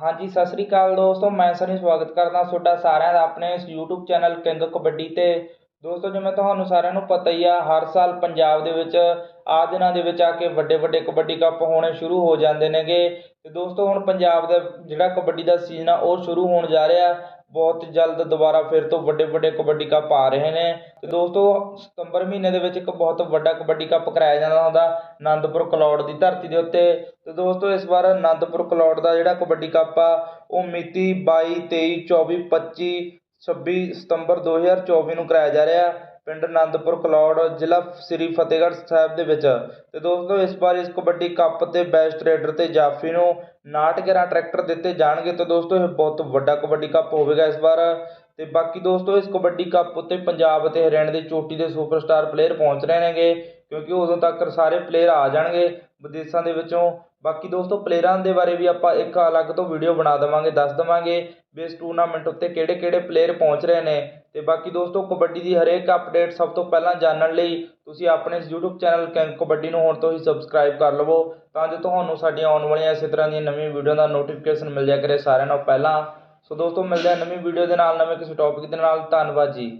ਹਾਂਜੀ, ਸਤਿ ਸ੍ਰੀ ਅਕਾਲ ਦੋਸਤੋ, ਮੈਂ ਸਨੀ ਸਵਾਗਤ ਕਰਦਾ ਤੁਹਾਡਾ ਸਾਰਿਆਂ ਦਾ ਆਪਣੇ ਇਸ YouTube ਚੈਨਲ ਕਿੰਗ ਕਬੱਡੀ ਤੇ। ਦੋਸਤੋ, ਜਿਵੇਂ ਤੁਹਾਨੂੰ ਸਾਰਿਆਂ ਨੂੰ ਪਤਾ ਹੀ ਆ, ਹਰ ਸਾਲ ਪੰਜਾਬ ਦੇ ਵਿੱਚ ਆ ਦਿਨਾਂ ਦੇ ਵਿੱਚ ਆ ਕੇ ਵੱਡੇ ਵੱਡੇ ਕਬੱਡੀ ਕੱਪ ਹੋਣੇ ਸ਼ੁਰੂ ਹੋ ਜਾਂਦੇ ਨੇਗੇ। ਤੇ ਦੋਸਤੋ, ਹੁਣ ਪੰਜਾਬ ਦਾ ਜਿਹੜਾ ਕਬੱਡੀ ਦਾ ਸੀਜ਼ਨ ਆ, ਉਹ ਸ਼ੁਰੂ ਹੋਣ ਜਾ ਰਿਹਾ। ਬਹੁਤ ਜਲਦ ਦੁਬਾਰਾ ਫਿਰ ਤੋਂ ਵੱਡੇ ਵੱਡੇ ਕਬੱਡੀ ਕੱਪ ਆ ਰਹੇ ਨੇ। ਤੇ ਦੋਸਤੋ, ਸਤੰਬਰ ਮਹੀਨੇ ਦੇ ਵਿੱਚ ਇੱਕ ਬਹੁਤ ਵੱਡਾ ਕਬੱਡੀ ਕੱਪ ਕਰਾਇਆ ਜਾਂਦਾ ਹੁੰਦਾ ਆਨੰਦਪੁਰ ਕਲੌੜ ਦੀ ਧਰਤੀ ਦੇ ਉੱਤੇ। ਤੇ ਦੋਸਤੋ, ਇਸ ਵਾਰ ਆਨੰਦਪੁਰ ਕਲੌੜ ਦਾ ਜਿਹੜਾ ਕਬੱਡੀ ਕੱਪ ਆ, ਉਹ ਮਿਤੀ 22 23 24 25 26 ਸਤੰਬਰ 2024 ਨੂੰ ਕਰਾਇਆ ਜਾ ਰਿਹਾ। ਪਿੰਡ ਅਨੰਦਪੁਰ, ਕਲੌੜ ਜ਼ਿਲ੍ਹਾ ਸ੍ਰੀ ਫਤਿਹਗੜ੍ਹ ਸਾਹਿਬ ਦੇ ਵਿੱਚ। ਅਤੇ ਦੋਸਤੋ, ਇਸ ਵਾਰ ਇਸ ਕਬੱਡੀ ਕੱਪ ਤੇ ਬੈਸਟ ਰੇਡਰ ਅਤੇ ਜਾਫੀ ਨੂੰ 59 ਗਿਆਰਾਂ ਟਰੈਕਟਰ ਦਿੱਤੇ ਜਾਣਗੇ। ਤਾਂ ਦੋਸਤੋ, ਇਹ ਬਹੁਤ ਵੱਡਾ ਕਬੱਡੀ ਕੱਪ ਹੋਵੇਗਾ ਇਸ ਵਾਰ। ਅਤੇ ਬਾਕੀ ਦੋਸਤੋ, ਇਸ ਕਬੱਡੀ ਕੱਪ ਉੱਤੇ ਪੰਜਾਬ ਅਤੇ ਹਰਿਆਣਾ ਦੀ ਚੋਟੀ ਦੇ ਸੁਪਰਸਟਾਰ ਪਲੇਅਰ ਪਹੁੰਚ ਰਹੇ ਨੇਗੇ, ਕਿਉਂਕਿ ਉਦੋਂ ਤੱਕ ਸਾਰੇ ਪਲੇਅਰ ਆ ਜਾਣਗੇ ਵਿਦੇਸ਼ਾਂ ਦੇ ਵਿੱਚੋਂ। ਬਾਕੀ ਦੋਸਤੋ, ਪਲੇਅਰਾਂ ਦੇ ਬਾਰੇ ਵੀ ਆਪਾਂ ਇੱਕ ਅਲੱਗ ਤੋਂ ਵੀਡੀਓ ਬਣਾ ਦੇਵਾਂਗੇ, ਦੱਸ ਦੇਵਾਂਗੇ ਵੀ ਇਸ ਟੂਰਨਾਮੈਂਟ ਉੱਤੇ ਕਿਹੜੇ ਕਿਹੜੇ ਪਲੇਅਰ ਪਹੁੰਚ ਰਹੇ ਨੇ। ਅਤੇ ਬਾਕੀ ਦੋਸਤੋ, ਕਬੱਡੀ ਦੀ ਹਰੇਕ ਅਪਡੇਟ ਸਭ ਤੋਂ ਪਹਿਲਾਂ ਜਾਣਨ ਲਈ ਤੁਸੀਂ ਆਪਣੇ ਇਸ YouTube ਚੈਨਲ ਕਿੰਗ ਕਬੱਡੀ ਨੂੰ ਹੁਣ ਤੋਂ ਹੀ ਸਬਸਕ੍ਰਾਈਬ ਕਰ ਲਵੋ, ਤਾਂ ਜੋ ਤੁਹਾਨੂੰ ਸਾਡੀਆਂ ਆਉਣ ਵਾਲੀਆਂ ਇਸੇ ਤਰ੍ਹਾਂ ਦੀਆਂ ਨਵੀਆਂ ਵੀਡੀਓ ਦਾ ਨੋਟੀਫਿਕੇਸ਼ਨ ਮਿਲ ਜਾਇਆ ਕਰੇ ਸਾਰਿਆਂ ਨਾਲੋਂ ਪਹਿਲਾਂ। ਸੋ ਦੋਸਤੋ, ਮਿਲਦੇ ਹਾਂ ਨਵੀਂ ਵੀਡੀਓ ਦੇ ਨਾਲ, ਨਵੇਂ ਕਿਸੇ ਟੌਪਿਕ ਦੇ ਨਾਲ। ਧੰਨਵਾਦ ਜੀ।